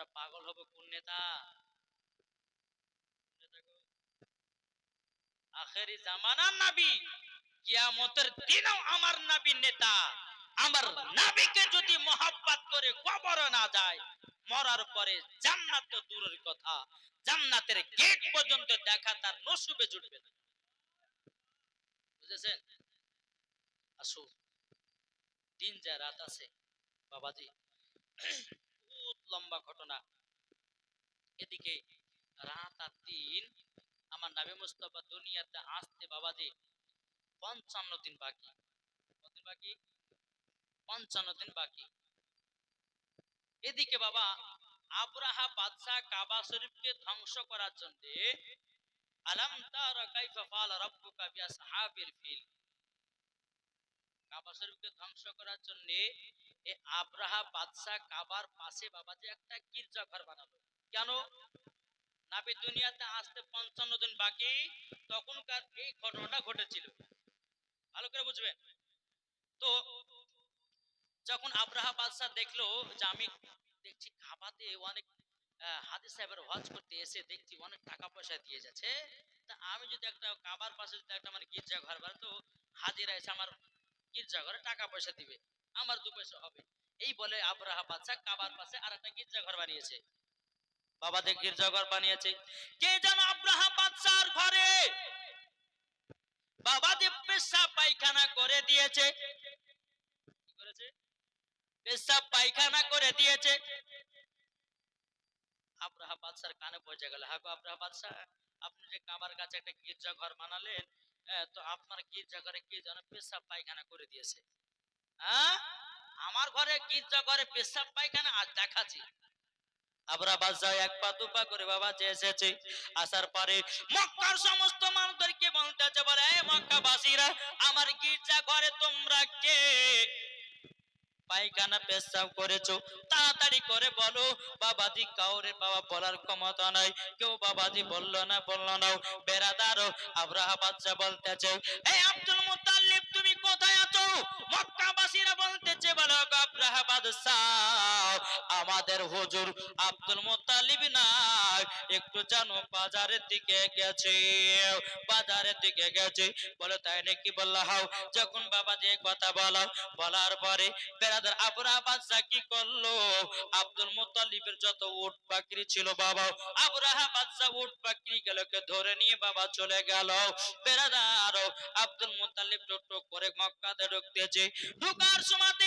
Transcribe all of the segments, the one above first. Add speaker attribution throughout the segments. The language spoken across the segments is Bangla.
Speaker 1: আমরা পাগল হব কোন নেতা? আখেরি জামানার নাবি, কিয়ামতের দিনও আমার নাবি নেতা। আমার নাবিকে যদি মহাব্বত করে কবর না যায়, মরার পরে জান্নাত তো দূরের কথা। জান্নাতের গেট পর্যন্ত দেখা তার নসুবে জুটবে না। বুঝেছেন? আসো দিন যা রাত আছে, বাবাজি। লম্বা ঘটনা। এদিকে রাত আর দিন আমার নাবি মুস্তফা দুনিয়াতে আসতে বাবাজি পঞ্চান্ন দিন বাকি। কতদিন বাকি? পঞ্চান্ন দিন বাকি। এদিকে বাবা আব্রাহা বাদশাহ কাবা শরীফকে ধ্বংস করার জন্য আলাম তারা কাইফা ফাল রাব্বুকা বিআসহাবিল ফিল। কাবা শরীফকে ধ্বংস করার জন্য এই আব্রাহা বাদশাহ কাবার পাশে বাবা যে একটা গির্জা ঘর বানালো। কেন? নাবি দুনিয়াতে আসতে পঞ্চান্ন দিন বাকি, তখনকার এই ঘটনাটা ঘটেছিল। ভালো করে বুঝবেন? তো যখন আব্রাহা বাদশাহ দেখল যে আমি দেখছি কাবাতে অনেক হাদি সাহেবের ওয়াজ করতে এসে দেখছি অনেক টাকা পয়সা দিয়ে যাচ্ছে, তা আমি যদি একটা কাবার পাশে যদি একটা মানে গির্জা ঘর বানাই, তো হাজিরা এসে আমার গির্জা ঘরে টাকা পয়সা দিবে। আমার দু পয়সা হবে। এই বলে আব্রাহা বাদশাহ কাবার পাশে আর একটা গির্জা ঘর বানিয়েছে। বাবাদের গির্জা ঘর বানিয়েছে। কে যেন আব্রাহা বাদশার ঘরে? বাবাদের পেশা পায়খানা করে দিয়েছে। পেশাব পায়খানা করে দিয়েছে। আব্রাহা বাদশার কানে পৌঁছে গেল। হ্যাঁ গো আব্রাহা বাদশাহ, আপনি যে কাবার কাছে একটা গির্জা ঘর বানালেন তো আপনার গির্জা ঘরে কে যেন পেশাব পায়খানা করে দিয়েছে? হ্যাঁ? আমার ঘরে গির্জা ঘরে পেশাব পায়খানা আবরা এক পা, দু পা করে বাবা এসেছে। আসার পরে মক্কার সমস্ত মানুষদেরকে বলে আমার গির্জা ঘরে তোমরা কে? পায়খানা পেশাব করেছ? তাড়াতাড়ি করে বলো। বাবাজি, কাউরে বাবা বলার ক্ষমতা নাই। কেউ বাবাজি বলল না বলল না। বেড়াদারও আব্রাহা বাচ্চা বলতেছে এই আব্দুল তুমি মক্কাবাসীরা বলতেছে বলো গো আব্রাহা আমাদের হুজুর আব্দুল মুতাল্লিব না একটু জানো, বাজারের দিকে গেছে, বাজারের দিকে গেছে। বলে তাই নাকি বললা হাও? যখন বাবা যে কথা বলো, বলার পরে বেড়াদার আবরা বাদশাহ কি করল? আব্দুল মুতাল্লিবের যত উট পাকড়ি ছিল বাবা আবরাহা বাদশাহ উট পাকড়ি গুলোকে ধরে নিয়ে বাবা চলে গেল। বেড়াদার আব্দুল মুতাল্লিব টুক টুক করে মক্কাতে ঢুকতেছে। ঢুকার সময়তে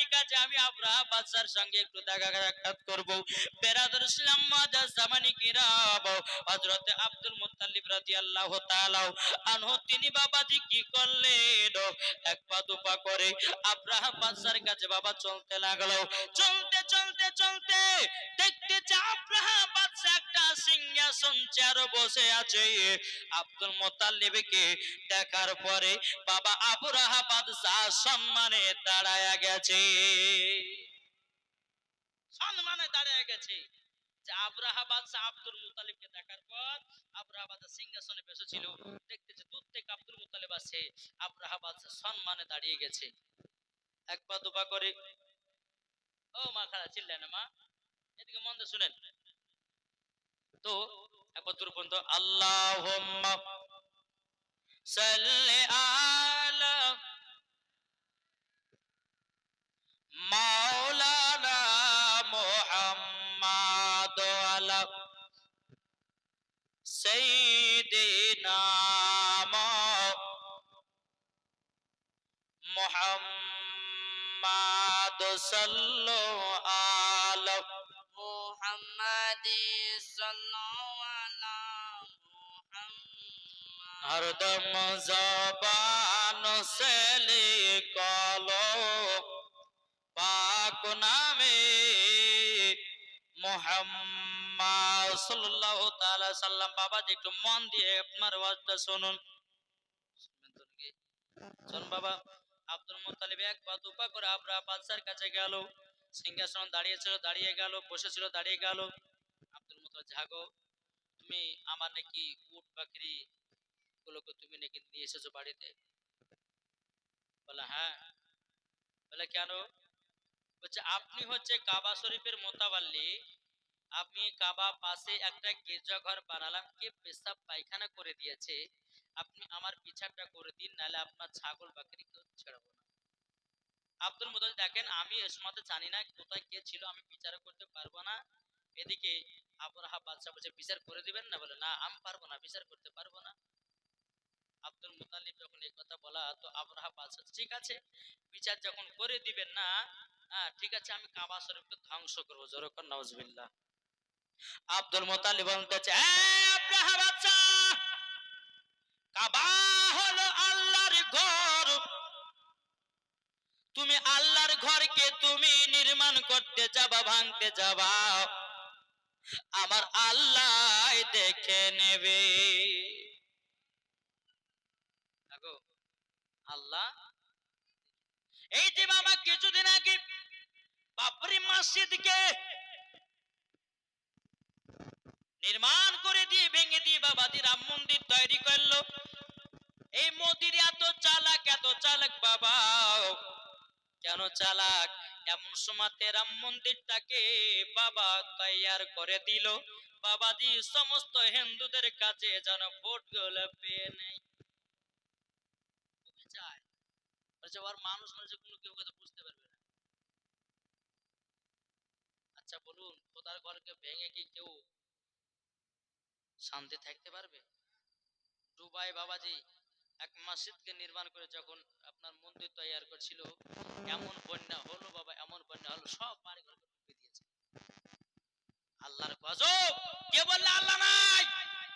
Speaker 1: ঠিক আছে, আমি আব্রাহা বাদশার সঙ্গে একটু দেখা সাক্ষাৎ করব। বেরাদুল ইসলাম জামানি কিরাব হযরত আব্দুল মুত্তালিব রাদিয়াল্লাহু তাআলা আনহু, তিনি বাবাজি কি করলেন? এক পা দু পা করে আব্রাহা বাদশার কাছে, বাবা, চলতে লাগল। চলতে চলতে চলতে। দেখতে যে আব্রাহা বাদশা একটা সিংহাসন চেয়ার বসে আছে। আব্দুল মুত্তালিবকে দেখার পরে বাবা আব্রাহা বাদশা সম্মানে দাঁড়ায়া গেছে। সম্মানে দাঁড়িয়ে গেছে। যে আব্রাহা বাদশাহ আব্দুল মুতালিবকে দেখার পর আব্রাহা বাদশাহ সিংহাসনে দেখতেছে দূর থেকে আব্দুল মুতালিব আসছে আব্রাহা বাদশাহ সম্মানে দাঁড়িয়ে গেছে। এক পা দুপা করে। ও মা খালা চিল্লেন মা। এদিকে মন দিয়ে শুনেন। তো একবার আল্লাহ সাল্লি আলা মাওলানা মোহাম্মদ আলা সাইয়্যিদিনা মোহাম্মদ সাল্লু আলা
Speaker 2: মুহাম্মাদি সাল্লাল্লাহু আলা মুহাম্মদ।
Speaker 1: হরদম জবান সেলি কলো। পাক নামে মুহাম্মদ সাল্লাল্লাহু তাআলা সাল্লাম বাবা যে একটু মন দিয়ে আপনার ওয়াজটা শুনুন। শুনবেন তো নাকি? শোন বাবা, আব্দুল মুত্তালিব এক পা দুপা করে আবরা বাদশার কাছে গেল। সিংহাসন দাঁড়িয়েছিল দাঁড়িয়ে গেল, বসেছিল, দাঁড়িয়ে গেল। আব্দুল মুত্তালিব জাগো, তুমি আমার নাকি উট বাকরি গুলোকে তুমি নাকি নিয়ে এসেছ বাড়িতে? বলে হ্যাঁ। বলে কেন? বলছে, আপনি হচ্ছে কাবা শরীফের মোতাবাল্লি। আপনি কাবা পাশে একটা গির্জাঘর বানালাম, কে পেশাব পায়খানা করে দিয়েছে। আপনি আমার বিচারটা করে দিন, নাহলে আপনার ছাগল বাকরি কেউ ছেড়াবো না। আব্দুল মুতালিব দেখেন, আমি এ সময় জানি না কোথায় কে ছিল, আমি বিচার করতে পারব না। এদিকে আবরাহা বাদশা বলছে, বিচার করে দিবেন না? বলে, না, আমি পারব না, বিচার করতে পারব না। আব্দুল মুতালিব যখন এই কথা বলা, তো আবরাহা বাদশা ঠিক আছে, বিচার যখন করে দিবেন না ঠিক আছে, আমি কাবা শরীফকে ধ্বংস করব, জোরকর নওয়াজবিল্লাহ আব্দুল মুতালিব বলতেছে "এই আব্রাহা বাদশা কাবা হলো আল্লাহর ঘর। তুমি আল্লাহর ঘরকে তুমি নির্মাণ করতে যাবা, ভাঙতে যাবা। আমার আল্লাহ দেখে নেবে। আল্লাহ, এই যে বাবা, কিছুদিন আগে বাবরি মসজিদকে নির্মাণ করে দিয়ে ভেঙে দিয়ে বাবাজি রাম মন্দির তৈরি করল। এই মোদির এত চালাক এত চালাক বাবা। কেন চালাক? এমন সময়তে রাম মন্দিরটাকে বাবা তৈয়ার করে দিল। বাবাজি সমস্ত হিন্দুদের কাছে যেন ভোটগুলো পেয়ে নেই চায়। মানুষ মানুষ কোনো কেউ বুঝতে পারবে না আচ্ছা বলুন, খোদার ঘরকে ভেঙে কি কেউ শান্তি থাকতে পারবে? দুবাই বাবাজি, এক মসজিদকে নির্মাণ করে যখন আপনার মন্দির তৈরি করছিল, এমন বন্যা হলো বাবা, এমন বন্যা হলো, সব বাড়ি ঘর ডুবে দিয়েছে। আল্লাহর গজব! কে বললে আল্লাহ নাই?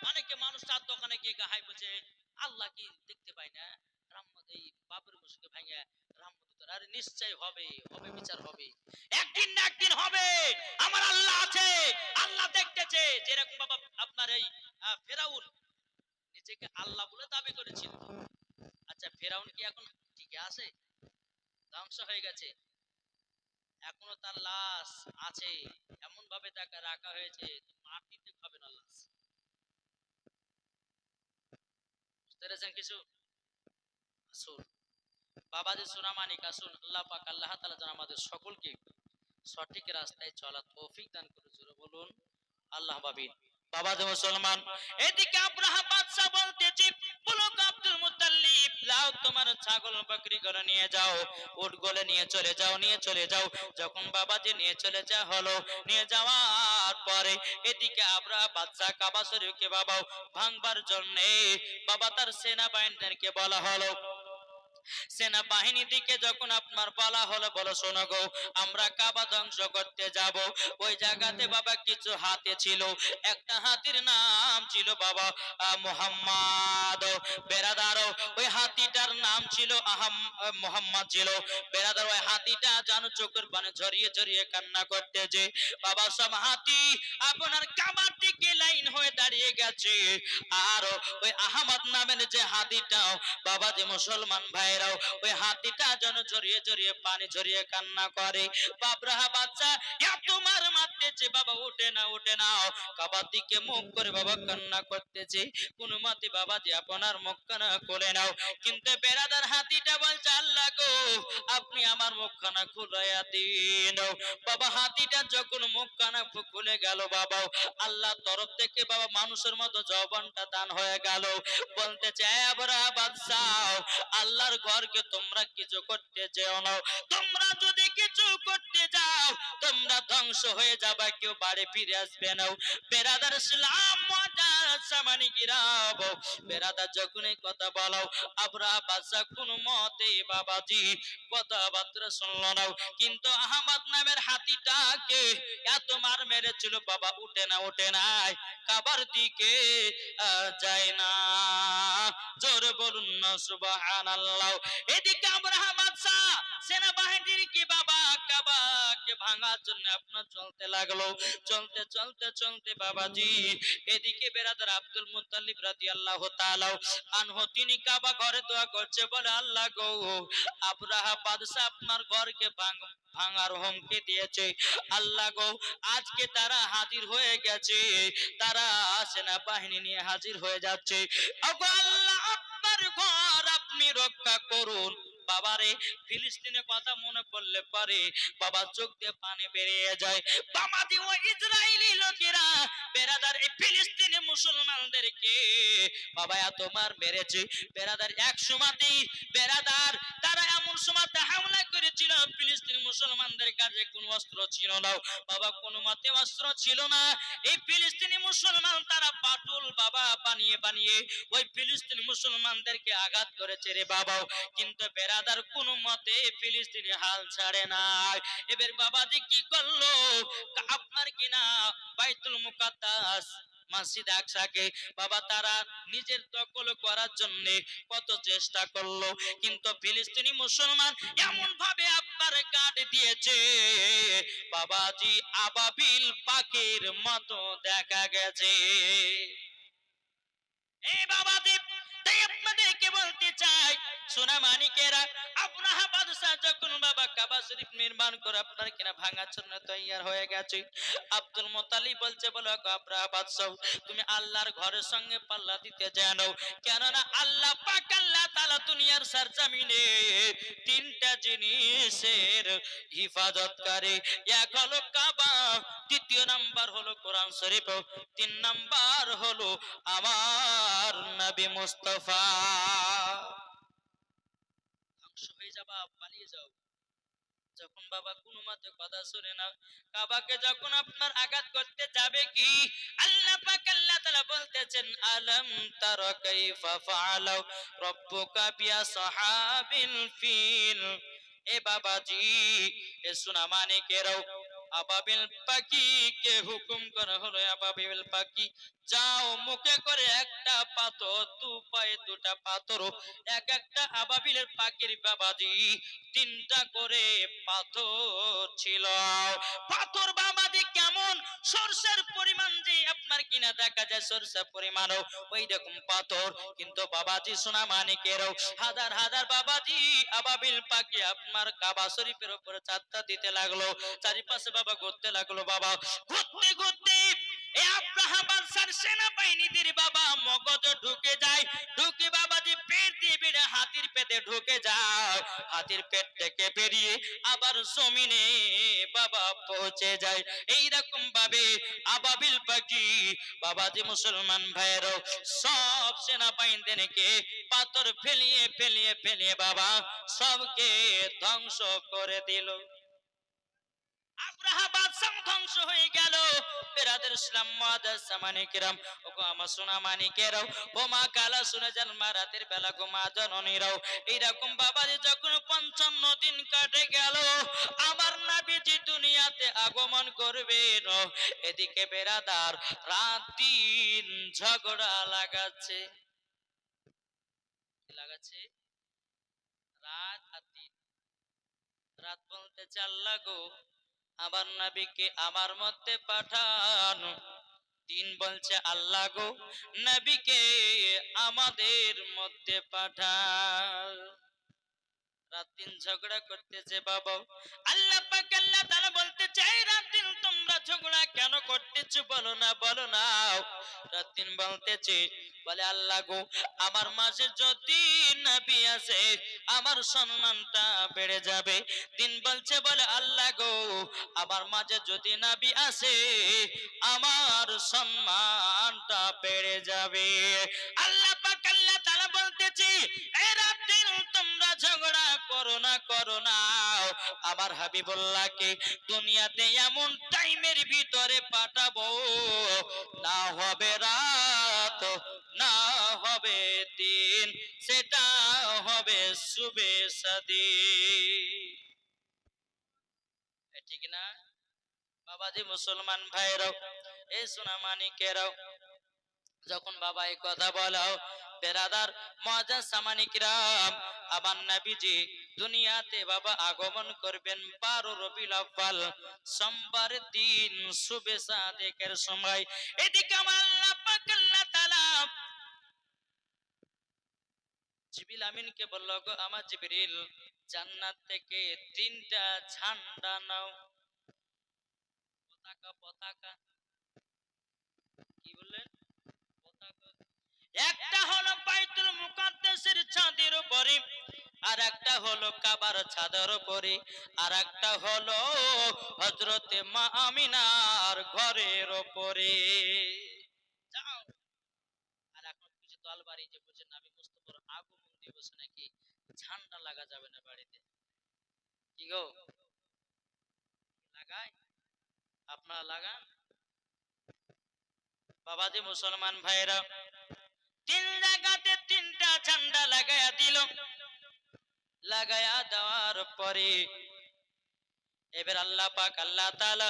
Speaker 1: অনেকে মানুষ তার দোকানে গিয়ে গাহাই আল্লাহ কি দেখতে পাই না? আল্লাহ বলে দাবি করেছিল। আচ্ছা ফেরাউন কি এখন টিকে আছে? ধ্বংস হয়ে গেছে। এখনও তার লাশ আছে। এমন ভাবে তাকে রাখা হয়েছে, মাটিতে খাবে না লাশ। বুঝতে পেরেছেন কিছু? আসুন বাবাজি সোনামানিক আসুন আল্লাহ পাক, আল্লাহ তাআলা যেন আমাদের সকলকে সঠিক রাস্তায় চলা তৌফিক দান করে জোরে বলুন, আল্লাহ বাবিন বাবা যে মুসলমান, এদিকে আব্রাহা বাদশা বলতেছে বলো গো আব্দুল মুত্তালিব, লাও তোমার ছাগল বকরি করে নিয়ে যাও, উট গলে নিয়ে চলে যাও, নিয়ে চলে যাও। যখন বাবাজি নিয়ে চলে যা হলো, নিয়ে যাওয়ার পরে এদিকে আব্রাহা বাদশা কাবা শরীফকে বাবা ভাঙবার জন্য বাবা তার সেনাবাহিনীদেরকে বলা হলো সেনাবাহিনী দিকে যখন আপনার বলা হলো বলো শোনো গো আমরা কাবা ধ্বংস করতে যাব। ওই জায়গাতে বাবা কিছু হাতে ছিল। একটা হাতির নাম ছিল বাবা মোহাম্মদ বেরাদার। ওই হাতিটার নাম ছিল আহম আহ, মোহাম্মদ ছিল। বেরাদার ওই হাতিটা জানো চোখের পানে ঝরিয়ে ঝরিয়ে কান্না করতে যে বাবা সব হাতি আপনার কাবার দিকে লাইন হয়ে দাঁড়িয়ে গেছে। আর ওই আহমদ নামের যে হাতিটাও বাবা যে মুসলমান ভাইরাও ওই হাতিটা যেন জড়িয়ে জড়িয়ে পানি ঝরিয়ে কান্না করে। বাবরাহা বাচ্চা এত মার মারতেছে, বাবা উঠে না উঠে না কাবার দিকে মুখ করে বাবা কান্না করতেছে। কোন মতে বাবা যে আপনার মুখখানা খুলে নাও। কিন্তু বেড়াদার হাতিটা বলছে, আল্লাহ গো, আপনি আমার মুখখানা খুলাইয়া দিন বাবা হাতিটা যখন মুখখানা খুলে গেল বাবা আল্লাহ তরফ থেকে বাবা মানুষের মতো জবানটা দান হয়ে গেল। বলতে চাই আবরা বাদশাহ আল্লাহর ঘরকে তোমরা কিছু করতে যেও না। তোমরা যদি কিছু করতে যাও, তোমরা ধ্বংস হয়ে যাবা, কেউ বাড়ি ফিরে আসবে না। বেরাদার ইসলাম মেরেছিল, বাবা উঠে না, উঠে নাই। কাবার দিকে যায় না। জোরে বলুন এদিকে বাদশা, সেনাবাহিনীর কি বাবা, কাবাকে ভাঙার জন্য আপনার চলতে লাগল? চলতে চলতে চলতে বাবাজি, এদিকে বেরাদার আব্দুল মুত্তালিব রাদিয়াল্লাহু তাআলা আনহু, তিনি কাবা ঘরে দোয়া করছে, বলে, আল্লাহ গো, আব্রাহা বাদশা আপনার ঘরকে ভাঙ, ভাঙার হুমকি দিয়েছে। আল্লাহ গো, আজকে তারা হাজির হয়ে গেছে। তারা সেনা বাহিনী নিয়ে হাজির হয়ে যাচ্ছে। আল্লাহ আপনার ঘর আপনি রক্ষা করুন। বাবারে ফিলিস্তিনের কথা মনে পড়লে পারে বাবা চোখ দিয়ে পানি বেরিয়ে যায়। বাবাদি ওই ইসরায়েলি লোকেরা, বেরাদার এই ফিলিস্তিনি মুসলমানদেরকে, বাবা, এত মার মেরেছে। বেরাদার এক সময়তেই বেরাদার, তারা এমন সময়তে হামলা করেছিল, ফিলিস্তিনি মুসলমানদের কাছে কোনো অস্ত্র ছিল না। বাবা, কোনো মতে অস্ত্র ছিল না। এই ফিলিস্তিনি মুসলমান, তারা পাটুল বাবা বানিয়ে বানিয়ে ওই ফিলিস্তিনি মুসলমানদেরকে আঘাত করেছে রে বাবাও। কিন্তু বেরাদার কোনো মতে ফিলিস্তিনি হাল ছাড়ে নাই। এবার বাবাজি কি করল? আপনার কিনা বাইতুল মুকাদ্দাস মসজিদ আকসাকে? বাবা তারা নিজের দখল করার জন্য কত চেষ্টা করল। কিন্তু ফিলিস্তিনি মুসলমান এমন ভাবে আপনার কাট দিয়েছে। বাবাজি আবাবিল পাখির মতো দেখা গেছে। এই বাবাজি তাই আপনাদেরকে বলতে চাই, সোনা মানিকেরা যখন বাবা কাবা শরীফ নির্মাণ করে আপনার কিনা জন্য তৈয়ার হয়ে গেছে, আব্দুল বলছে, বলো বাদশাহ, তুমি আল্লাহর ঘরের সঙ্গে পাল্লা দিতে জানো কেননা আল্লাহ পাক আল্লাহ দুনিয়ার সরজমিনে তিনটা জিনিসের হিফাজত করে। এক হলো কাবা, দ্বিতীয় নাম্বার হলো কোরআন শরীফ, তিন নাম্বার হলো আমার নবী মুস্তফা। যখন বাবা কোনো মতে কথা শুনে না, কাবাকে যখন আপনার আঘাত করতে যাবে কি? আল্লাহ পাক আল্লাহ তাআলা বলতেছেন, আলম তারা কাইফা ফাআলা রাব্বুকা বিয়া সাহাবিল ফিল। এ বাবাজি, এ সোনা মানিকেরাও, আবাবিল পাখিকে হুকুম করা হলো, আবাবিল পাখি যাও মুখে করে একটা পাথর, দু পায়ে দুটা পাথর, এক একটা আবাবিলের পাখির বাবাজি। তিনটা করে পাথর ছিল। পাথর বাবাজি কেমন? সরষের পরিমাণ যে আপনার কিনা দেখা যায়, সরষের পরিমাণও ওই রকম পাথর। কিন্তু বাবাজি সোনা মানিকেরও হাজার হাজার বাবাজি আবাবিল পাখি আপনার কাবা শরীফের উপরে চারটা দিতে লাগল, চারিপাশে বাবা ঘুরতে লাগল। বাবা ঘুরতে ঘুরতে এই আব্রাহাম বাদশার সেনাবাহিনীদের বাবা মগজ ঢুকে যায়। ঢুকে বাবাজি পেট দিয়ে বেড়ে হাতির পেটে ঢুকে যায়। হাতির পেট থেকে বেরিয়ে আবার জমিনে বাবা পৌঁছে যায়। এই রকম ভাবে আবাবিল পাখি, বাবাজি মুসলমান ভাইয়েরও সব সেনাবাহিনীদেরকে পাথর ফেলিয়ে ফেলিয়ে ফেলিয়ে বাবা সবকে ধ্বংস করে দিল। দুনিয়াতে আগমন করবেন এদিকে বেরাদার রাত দিন ঝগড়া লাগাচ্ছে। লাগাচ্ছে? রাত রাত বলতে চাল্লা গো আমার নবীকে আমার মধ্যে পাঠান। তিন বলছে আল্লাহ গো নবীকে আমাদের মধ্যে পাঠান রাত ঝগড়া করতেছে বাবা আল্লাহ বলতে চাই তোমরা ঝগড়া কেন করতেছো? বলো না বলো না। বলতেছে, বলে আল্লাহ গো, আমার মাঝে যদি নবী আছে আমার সম্মানটা বেড়ে যাবে। দিন বলছে, বলে আল্লাহ গো, আমার মাঝে যদি নবী আসে, আমার সম্মানটা বেড়ে যাবে। আল্লাহ পাক আল্লাহ বলতেছে, এই রাত দিন তোমরা ঝগড়া করো না করো না। আমার হাবিবুল্লাহকে দুনিয়াতে এমন টাইমের ভিতরে পাঠাবো, না হবে রাত হবে দিন, সেটা হবে শুভে সাদি। ঠিক না? বাবাজি মুসলমান ভাইরাও এই সোনা মানিকেরাও যখন বাবা এই কথা বলো, বেরাদার মজা সামানিকরাম আমার নবীজি, দুনিয়াতে বাবা আগমন করবেন বারো রবিউল আব্বাল সোমবার দিন শুভে সাদেকের সময়। এদিকে আমার আল্লাহ পাক জিবিল আমিনকে বলল, গো আমার জিবরিল, জান্নাত থেকে তিনটা ঝান্ডা নাও। পতাকা পতাকা কি বললেন পতাকা একটা হলো বাইতুল মুকাদ্দাসের ছাদের উপরে আর একটা হলো কাবার ছাদের উপরে আর একটা হলো হযরতে মা আমিনার ঘরের বাবাজি মুসলমান ভাইরা তিন জায়গাতে তিনটা ঝান্ডা লাগাইয়া দিল। লাগায়া দেওয়ার পরে এবার আল্লাহ পাক আল্লাহ তাআলা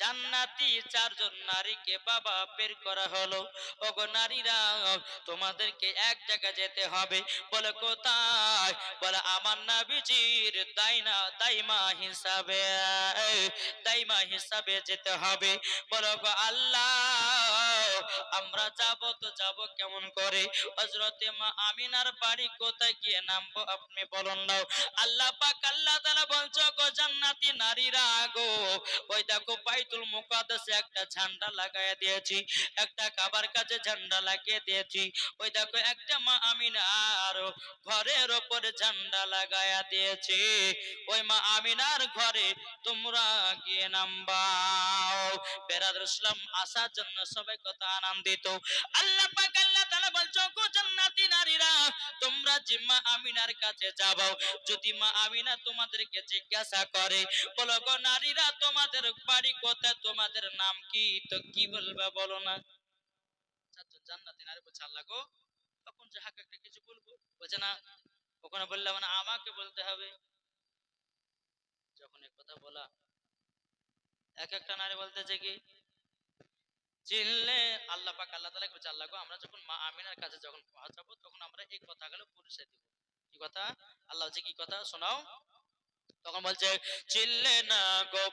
Speaker 1: জান্নাতি চারজন নারীকে বাবা বের করা হলো। ওগো নারীরা, তোমাদেরকে এক জায়গায় যেতে হবে। বলে, কোথায়? বলে, আমার নাবিজির দাইনা দাইমা হিসাবে দাইমা হিসাবে যেতে হবে। বলো গো আল্লাহ, আমরা যাব তো যাব কেমন করে? হজরতে মা আমিনার বাড়ি কোথায় গিয়ে নামবো আপনি বলুন না। আল্লাহ পাক আল্লাহ তাআলা বলছো গো জান্নাতি নারীরা গো, ওই দেখো বাইতুল একটা ঝান্ডা দিয়েছি, একটা কাছে ঝান্ডা লাগিয়ে দিয়েছি। ওই দেখো, একটা মা ঘরের ওপরে ঝান্ডা লাগাইয়া দিয়েছি। ওই মা আমিনার ঘরে তোমরা গিয়ে নামবাও। বেরাদুল ইসলাম আসার জন্য সবাই কত আনন্দিত। আল্লাহ বলছো গো জান্নাতি নারীরা, তোমরা যে মা আমিনার কাছে যদি মা আমিনা তোমাদেরকে জিজ্ঞাসা করে, বলো গো নারীরা তোমাদের বাড়ি কোথায় তোমাদের নাম কি? তো কি বলবে বলো না। চারজন জান্নাতি নারী বলছে, আল্লাহ গো, তখন যে হাক একটা কিছু বলব? বলছে, না। ওখানে বললে মানে আমাকে বলতে হবে। যখন এক কথা বলা, এক একটা নারী বলতেছে কি? চিনলে আল্লাহ পাক আল্লাহ তাআলা বলছে, আল্লাহ গো, আমরা যখন মা আমিনার কাছে যখন পৌঁছাবো, তখন আমরা এই কথাগুলো পরিচয় দিব। কি কথা? আল্লাহ বলছে, কি কথা? শোনাও। তখন বলছে, চিল্লে না গো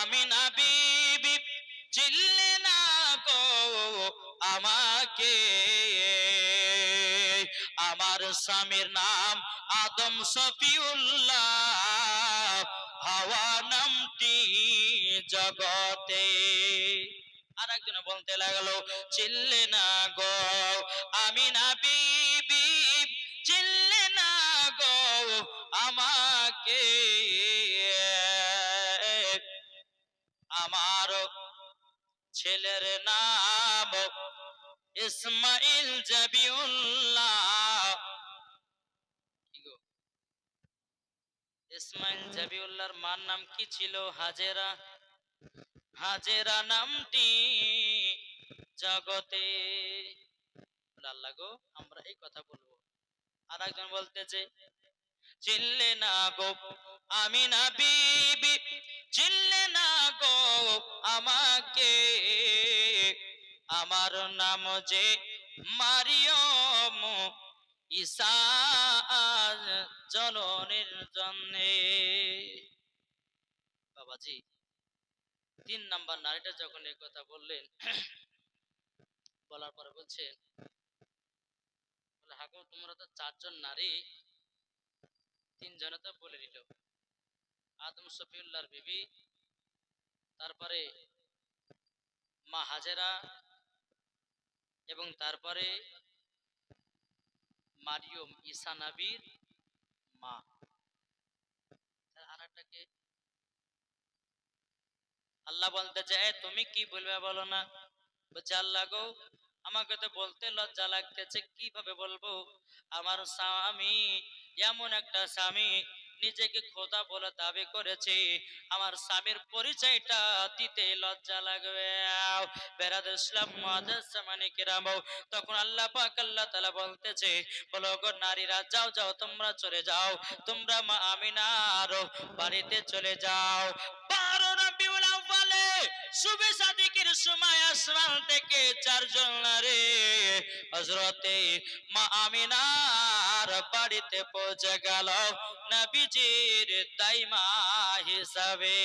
Speaker 1: আমিনা বিবি, চিল্লে না গো, আমাকে আমার স্বামীর নাম আদম সফিউল্লাহ হাওয়া নামটি জগতে। আর একজন বলতে লাগল, চিল্লে না গো, আমি না আমাকে আমার ছেলের নাম ইসমাইল জাবিউল্লাহ। ইসমাইল জাবিউল্লাহর মার নাম কি ছিল? হাজেরা? হাজেরা নামটি জগতে। আল্লাহ গো, আমরা এই কথা বলব। আর একজন বলতেছে চিল্লে না গো, আমি না বিবি। চিল্লে না গো, আমাকে। আমার নাম যে মারিয়ম ঈসা জননের জন্যে। বাবাজি, তিন নাম্বার নারীটা যখন এই কথা বললেন, বলার পরে বলছে বলে, হাগো, তোমরা তো চারজন নারী তিনজনে তো বলে দিল। আদম সফিউল্লাহর বিবি, তারপরে মা হাজেরা এবং তারপরে মারিয়ম ঈসা নাবির মা। আল্লাহ বলতে চায়, তুমি কি বলবে বলো না? বলছে, আল্লাহ গো, আমাকে তো বলতে লজ্জা লাগতেছে, কীভাবে বলব? আমার স্বামী এমন একটা স্বামী নিজেকে খোদা বলে দাবি করেছি। আমার স্বামীর পরিচয়টা দিতে লজ্জা লাগবে। বেরাদ ইসলাম মানে কিরাম। তখন আল্লাহ পাক আল্লাহ তাআলা বলতেছে, বলো গো নারীরা, যাও যাও, তোমরা চলে যাও। তোমরা মা আমিনার বাড়িতে চলে যাও। বারো বাড়িতে পৌঁছে গেল। নবীজির দাইমা হিসাবে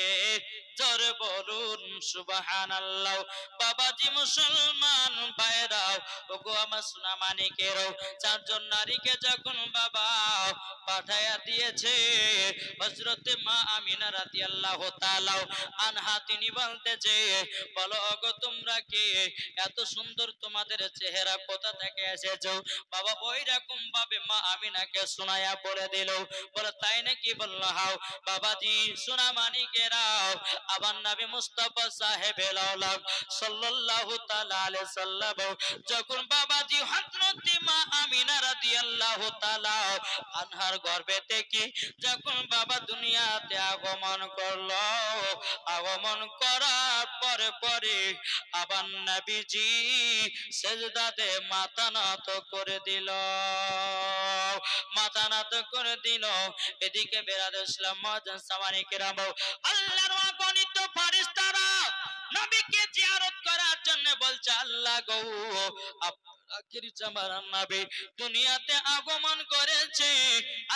Speaker 1: জোর বলুন, সুবহানাল্লাহ। বাবাজি মুসলমান ভাইরাও ওগো আমার সোনা মানিকেরও, চারজন নারীকে যখন বাবা পাঠাইয়া দিয়েছে হজরতে মা আমিনা আল্লাহ তালাও আনহা, তিনি বলতেছে, বলো অগো তোমরা কে? এত সুন্দর তোমাদের চেহারা কোথা থেকে এসেছ? বাবা ওই রকম ভাবে মা আমিনাকে শোনায়া বলে দিল। বলে, তাই নাকি বলল, হাও, বাবাজি সোনা মানিকেরাও আবার নবী মুস্তাফা সাহেব সাল্লাল্লাহু তাআলা আলাইহি সাল্লাম। যখন বাবাজি হযরত মা আমিনা রাদিয়াল্লাহু তাআলা আনহার গর্ভে থেকে যখন বাবা দুনিয়াতে আগমন করল, আগমন করার পরে পরে আবার নবীজি সেজদাতে মাথা নত করে দিল। মাথা নত করে দিল। এদিকে বেরাদ ইসলাম মহাজন সামানি কেরাম। আল্লাহর অগণিত ফারিস্তারা নবীকে জিয়ারত করার জন্য বলছে, আল্লাহ গো আখির জামার নবী দুনিয়াতে আগমন করেছে।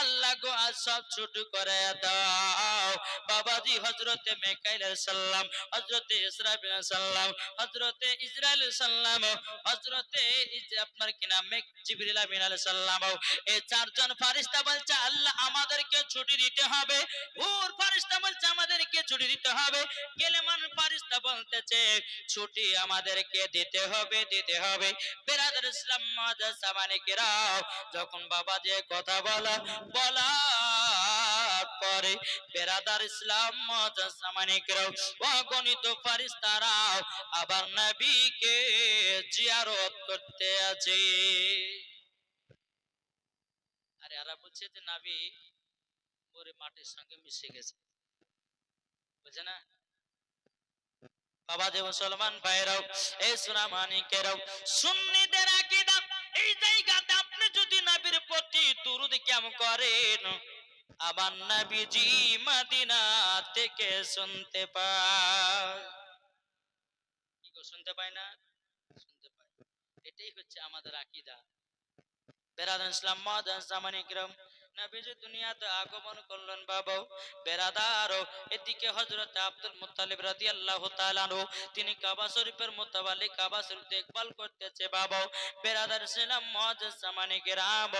Speaker 1: আল্লাহ গো সব ছোট করে দাও। বাবাজি হজরতে মেকাইল সাল্লাম হজরতে ইসরাফিল সাল্লাম হজরতে সাল্লাম হজরতে আপনার কি এই চারজন ফারিস্তা বলছে, আল্লাহ আমাদেরকে ছুটি দিতে হবে। হুর ফারিস্তা বলছে, আমাদেরকে ছুটি দিতে হবে। কেলেমান ফারিস্তা বলতেছে, ছুটি আমাদেরকে দিতে হবে দিতে হবে। বেরাদার ইসলাম মাদ্রাসা সামানে কেরাও যখন বাবা যে কথা বলা, বলার পরে বেরাদার ইসলাম মাদ্রাসা সামানে কেরাও অগণিত ফারিস্তারাও আবার নবীকে জিয়ারত করতে আছে। আরে আরা বলছে যে নাবি ওরে মাটির সঙ্গে মিশে গেছে। বুঝে না? বাবা যে মুসলমান ভাইরাও এই সোনা মানিকেরাও, সুন্নিদের আকীদা, এই জায়গাতে আপনি যদি নবীর প্রতি দুরুদ কেম করেন আবার নবীজি মদিনা থেকে শুনতে পায়। শুনতে পায় না? শুনতে পায়। এটাই হচ্ছে আমাদের আকীদা। বেরাদান ইসলাম মাদান সামানিকরাম হযরত আব্দুল তাআলা আনহু, তিনি কাবা শরীফের মোতাবালি কাবা শরীফ দেখভাল করতেছে বাবা। বেরাদার ইসলাম মাদান সামানিকরাম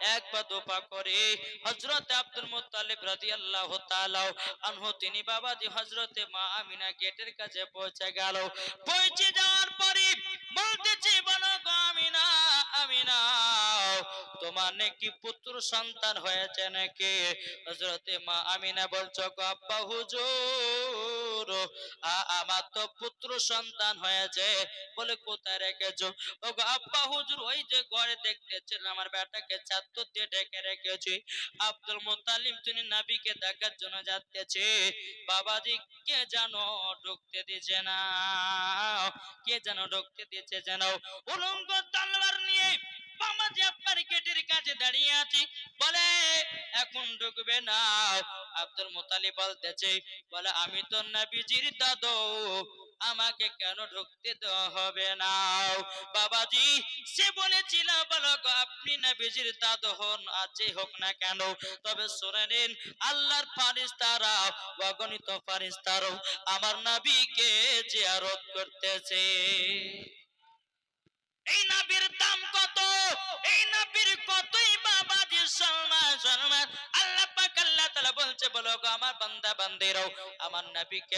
Speaker 1: এক পা দুপা করে হযরত আব্দুল মুত্তালিব রাদিয়াল্লাহু তাআলা আনহু, তিনি বাবাজি হযরতে মা আমিনা গেটের কাছে পৌঁছে গেল। পৌঁছে যাওয়ার পরে বলতেছে, বলো গো আমিনা আমিনা তোমার নাকি পুত্র সন্তান হয়েছে নাকি? হজরতে মা আমিনা বলছো আব্বা হুজুর। আ- আমার তো পুত্র সন্তান হয়েছে। বলে, কোথায় রেখেছো? ও আব্বা হুজুর, ওই যে ঘরে দেখতেছেন, আমার বেটাকে চাদর দিয়ে ঢেকে রেখেছি। আব্দুল মুতালিম, তিনি নবীকে দেখার জন্য যাচ্তেছে বাবাজি, কে জানো ঢুকতে দিছে না? কে যেন ঢুকতে দিচ্ছে যেন? উলঙ্গ তলোয়ার নিয়ে আছি এখন ঢুকবে না। আব্দুল মুতালিব আমি তো নবীজির দাদু, আমাকে কেন ঢুকতে দেওয়া হবে না? বাবাজি, সে বলেছিল, বলো আপনি নবীজির দাদু হন যে হোক না কেন, তবে শুনে নিন, আল্লাহর ফারিস্তারা অগণিত ফারিস্তারও আমার নবীকে জিয়ারত করতেছে। এই নবীর দাম কত? এই নবীর কতই সম্মান সম্মান আল্লাহ পাক, আল্লাহ তাআলা বলছে, বলো গো আমার বান্দা, বান্দিরাও, আমার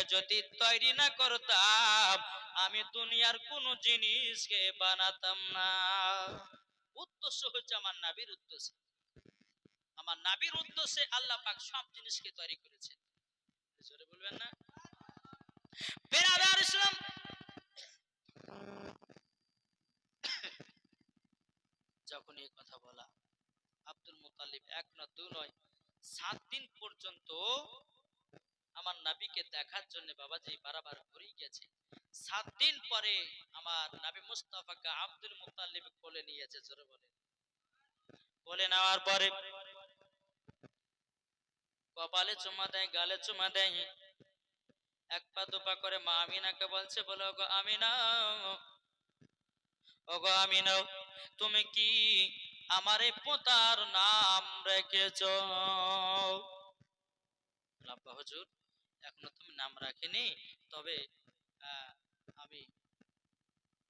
Speaker 1: যদি তৈরি না করতাম, আমি দুনিয়ার কোন জিনিসকে বানাতাম না। উদ্দেশ্য হচ্ছে আমার নবীর উদ্দেশ্য। আমার নাবির উদ্দেশ্যে আল্লাহ পাক সব জিনিসকে তৈরি করেছে। জোরে বলবেন না? বেরাদার ইসলাম যখন এই কথা বলা। আব্দুল মুতালিব এক না দু নয়, সাত দিন পর্যন্ত আমার নাবিকে দেখার জন্য বাবাজি বারবার ঘুরেই গেছে। সাত দিন পরে আমার নাবি মুস্তাফাকে আব্দুল মুতাল্লিব কোলে নিয়েছে জোরে বলে। কোলে নেওয়ার পরে কপালে চুমা দেয়, গালে চুমা দেয়। এক পা দুপা করে মা আমিনাকে বলছে, বলো গো আমিনা, ওগো আমিনা তুমি কি আমার পোতার নাম রেখেছ? আব্বা হুজুর, এখনও তুমি নাম রাখিনি, তবে আমি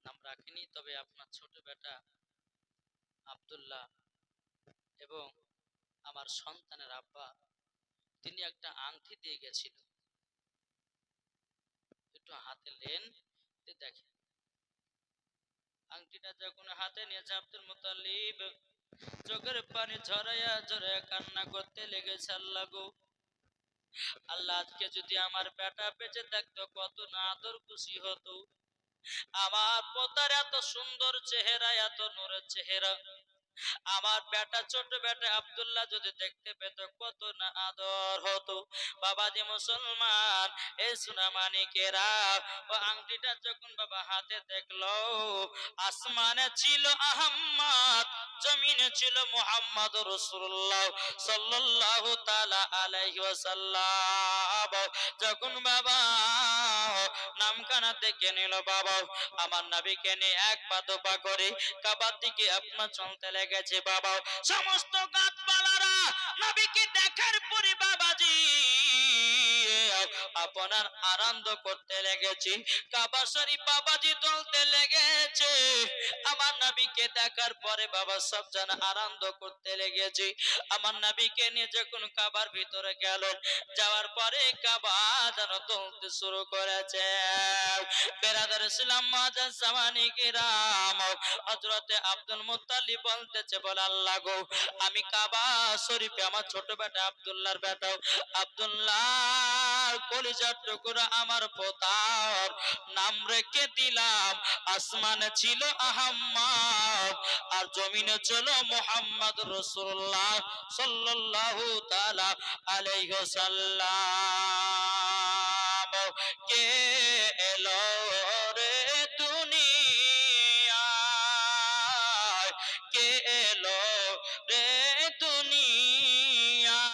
Speaker 1: নাম রাখিনি, তবে আপনার ছোট বেটা আব্দুল্লাহ এবং আমার সন্তানের আব্বা, তিনি একটা আংটি দিয়ে গেছিল। একটু হাতে লেন দেখেন। আংটিটা যখন হাতে নিয়েছে আব্দুল মুতালিব, চোখের পানি ঝরাইয়া ঝরাইয়া কান্না করতে লেগেছে আল্লাহ গো। আল্লাহ আজকে যদি আমার বেটা বেঁচে থাকতো, কত না আদর খুশি হতো। আমার পোতার এত সুন্দর চেহারা, এত নোরের চেহারা। আমার বেটা, ছোট বেটা আব্দুল্লাহ যদি দেখতে পেত কত না আদর হতো। বাবাজি মুসলমান, এই সুনামানিকেরা ও আংটিটা যখন বাবা হাতে দেখল, আসমানে ছিল আহম্মদ, জমিনে ছিল মুহাম্মদ রাসূলুল্লাহ সাল্লাল্লাহু তাআলা আলাইহি ওয়াসাল্লাম। যখন বাবা নামখানা দেখে নিল, বাবা, আমার নবীকে নিয়ে এক পা করে কাবার দিকে আপনার চলতে লেগেছে বাবা সমস্ত গাছপালারা নবীকে দেখার পরে বাবাজি আপনার আনন্দ করতে লেগেছে। কাবা শরীফ বাবাজি তুলতে লেগেছে। আমার নবীকে দেখার পরে বাবা সব জন আনন্দ করতে লেগেছে। আমার নবীকে নিয়ে যখন কাবার ভিতরে গেল, যাওয়ার পরে কাবা যেন তুলতে শুরু করেছে। বেরাদার ইসলাম মাজান সামানি কিরাম, হযরতে আব্দুল মুত্তালিব বলতেছে, বল, আল্লাহ গো, আমি কাবা শরীফে আমার ছোট বেটা আব্দুল্লাহর বেটা। আব্দুল্লাহ কলিজার টুকরা আমার পোতার। নাম রেখে দিলাম, আসমানে ছিল আহম্মদ আর জমিনে ছিল মোহাম্মদ রসুল্লাহ সাল্লাল্লাহু সাল্লাম কে এলো?